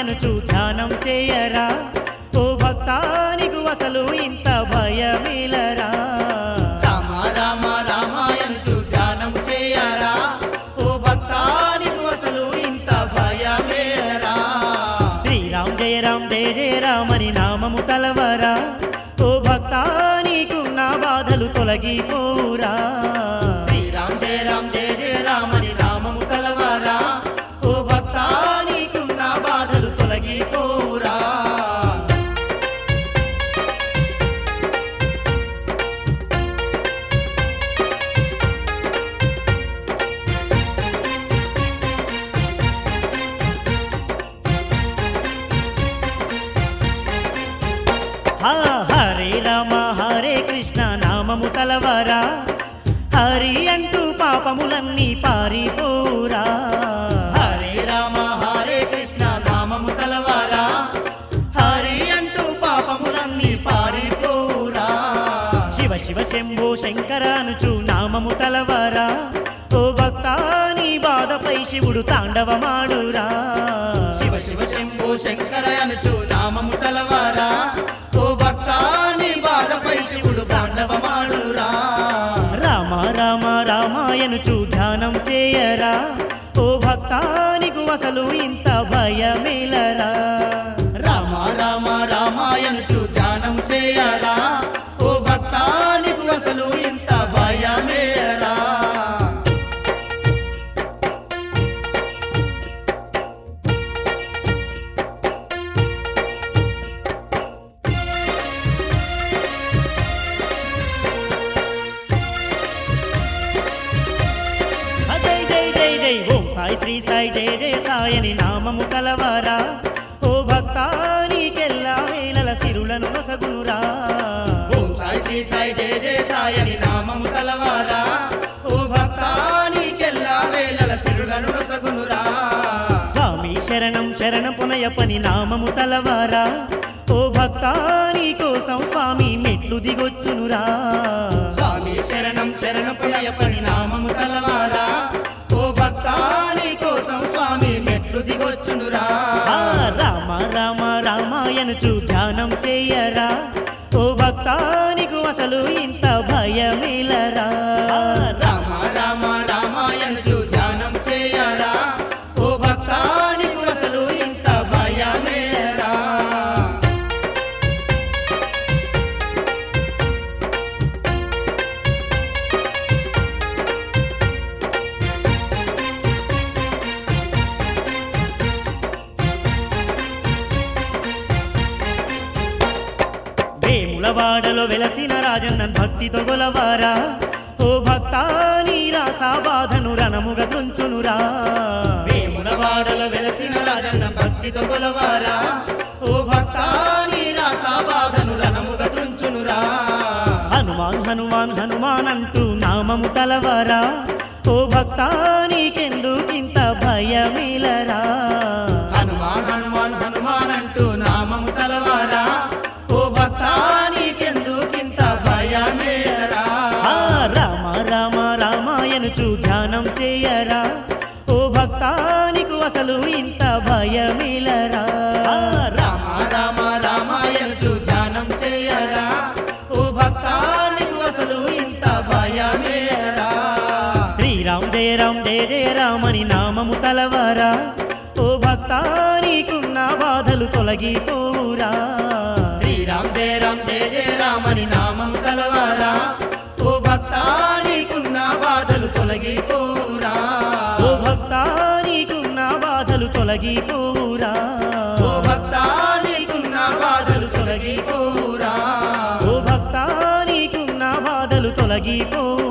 ఎనుచు ధ్యానం చేయరా? ఓ భక్తా నీకు అసలు ఇంత భయమేలరా? రామ రామ రామాయణు ధ్యానం చేయరా? ఓ భక్తానికి అసలు ఇంత భయమేరా శ్రీరామ్ జయ రామ్ జయ జయ రామని నామము తలవరా? ఓ భక్తా నీకున్న బాధలు తొలగిపోరా తలవరా హరి అంటూ పాపములన్నీ పారిపోరా. హరే రామ హరే కృష్ణ నామము కలవరా? హరి అంటూ పాపములన్నీ పారిపోరా. శివ శివ శంభో శంకర అనుచు నామము తలవరా ఓ భక్తా నీ బాధపై శివుడు తాండవమాడురా. శివ శివ శంభో శంకర అనుచు నామము కలవరా? జై ఓం సాయి శ్రీ సాయి జయ జయ సాయని నామము కలవరా? ఓ భక్తా నీకెల్లా వేలల సిరులను నొసగునురా ఓం సాయి శ్రీ సాయి జయ జయ సాయని నామము కలవారా? ఓ భక్తానికెల్లా వేళల సిరులను నొసగునురా స్వామి శరణం శరణం పునయపని నామము తలవరా? ఓ భక్తా నీ కోసం స్వామి మెట్లు దిగొచ్చునురా? స్వామి శరణం శరణపయ్యపని నామము ధ్యానం చేయరా? ఓ భక్తా వేములవాడలో వెలసిన రాజన్నన్ భక్తితో గొలవారా? ఓ భక్త నీ రాసా బాధను రణముగ తుంచునురా. వేములవాడలో వెలసిన రాజన్న భక్తితో గొలవారా? ఓ భక్తాని రాసా బాధను రణముగ తుంచునురా. హనుమాన్ హనుమాన్ హనుమాన్ అంటూ నామము తలవారా ఓ భక్త నీకెందుకింత రామాయణుచు ధ్యానం చేయరా? ఓ భక్తా నీకు అసలు ఇంత భయమేలరా? రామ రామ రామాయణు ధ్యానం చేయరా? ఓ భక్తానికి అసలు ఇంత భయమేరా? శ్రీరామ్ జయ రామ్ జయ జయ రామని నామము తలవరా? ఓ భక్తా నీకున్న బాధలు తొలగిపోరా శ్రీరామ్ జయ రామ్ జయ జయ రామని నామం కలవారా తొలగిపోరా. ఓ భక్తా నీకున్న బాధలు తొలగిపోరా. ఓ భక్తానికున్న బాధలు తొలగిపోరా. ఓ భక్తా నీకున్న బాధలు తొలగిపోరా